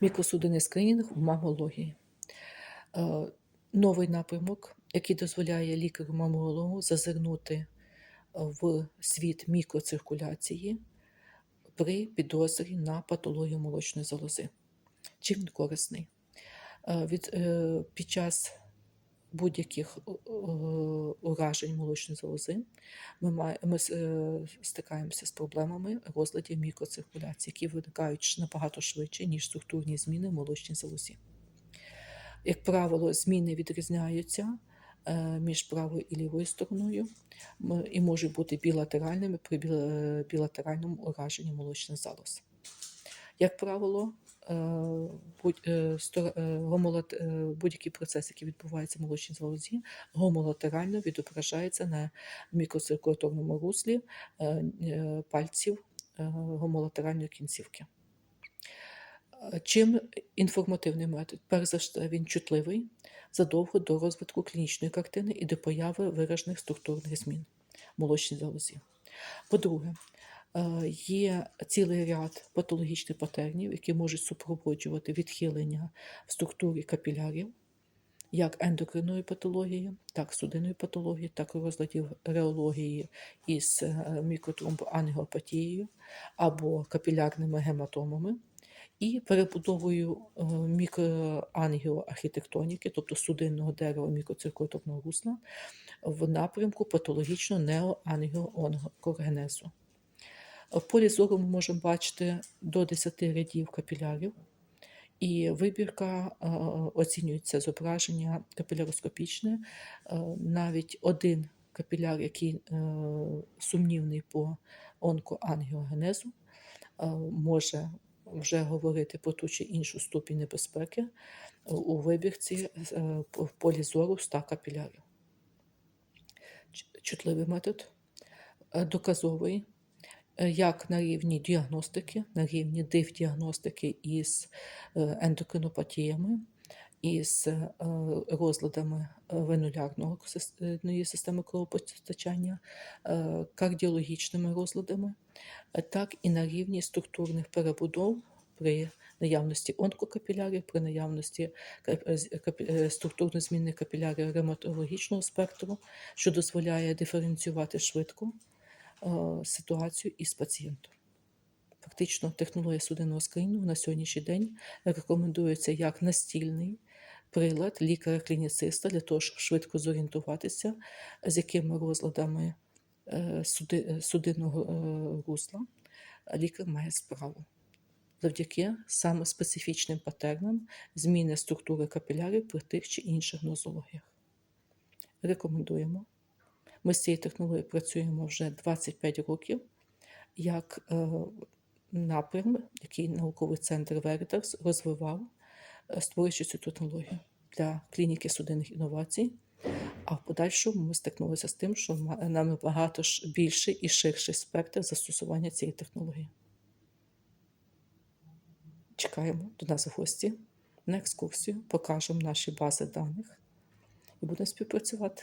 Мікросудинний скринінг в мамології. Е, Новий напрямок, який дозволяє лікарю-мамологу зазирнути в світ мікроциркуляції при підозрі на патологію молочної залози. Чим він корисний? Е, Від, е, під час будь-яких е, е, уражень молочної залози ми, має- ми е, стикаємося з проблемами розладів мікроциркуляції, які виникають набагато швидше, ніж структурні зміни в молочній залозі. Як правило, зміни відрізняються між правою і лівою стороною і можуть бути білатеральними при білатеральному ураженні молочних залоз. Як правило, е, е, е, будь-який процес, який відбувається в молочній залозі, гомолатерально відображається на мікроциркуляторному руслі пальців гомолатеральної кінцівки. Чим інформативний метод? Перш за все, він чутливий задовго до розвитку клінічної картини і до появи виражених структурних змін в молочній залозі. По-друге, є цілий ряд патологічних патернів, які можуть супроводжувати відхилення в структурі капілярів, як ендокринної патології, так судинної патології, так і розладів реології із е, мікротромбоангіопатією або капілярними гематомами і перебудовою е, мікроангіоархітектоніки, тобто судинного дерева мікроциркуляторного русла, в напрямку патологічного неоангіоонкогенезу. В полі зору ми можемо бачити до 10 рядів капілярів, і вибірка е, оцінюється зображення капіляроскопічне. Е, навіть один капіляр, який е, сумнівний по онкоангіогенезу, може вже говорити про ту чи іншу ступінь небезпеки у вибірці в полі зору 100 капілярів. Чутливий метод, доказовий, як на рівні діагностики, на рівні див-діагностики із е, ендокринопатіями, із е, розладами е, венулярного системи кровопостачання, е, кардіологічними розладами, е, так і на рівні структурних перебудов при наявності онкокапілярів, при наявності е, е, структурно змінних капілярів ревматологічного спектру, що дозволяє диференціювати швидко. е, ситуацію із пацієнтом. Фактично, технологія судинного скринінгу на сьогоднішній день рекомендується як настільний прилад лікаря-клініциста для того, щоб швидко зорієнтуватися, з якими розладами е, е, судинного е, русла лікар має справу. Завдяки саме специфічним патернам зміни структури капілярів при тих чи інших нозологіях. Рекомендуємо. Ми з цією технологією працюємо вже 25 років як е, напрям, який науковий центр Veritas розвивав, е, створюючи цю технологію для клініки судинних інновацій. А в подальшому ми стикнулися з тим, що нам набагато більший і ширший спектр застосування цієї технології. Чекаємо до нас в гості на екскурсію, покажемо наші бази даних і будемо співпрацювати.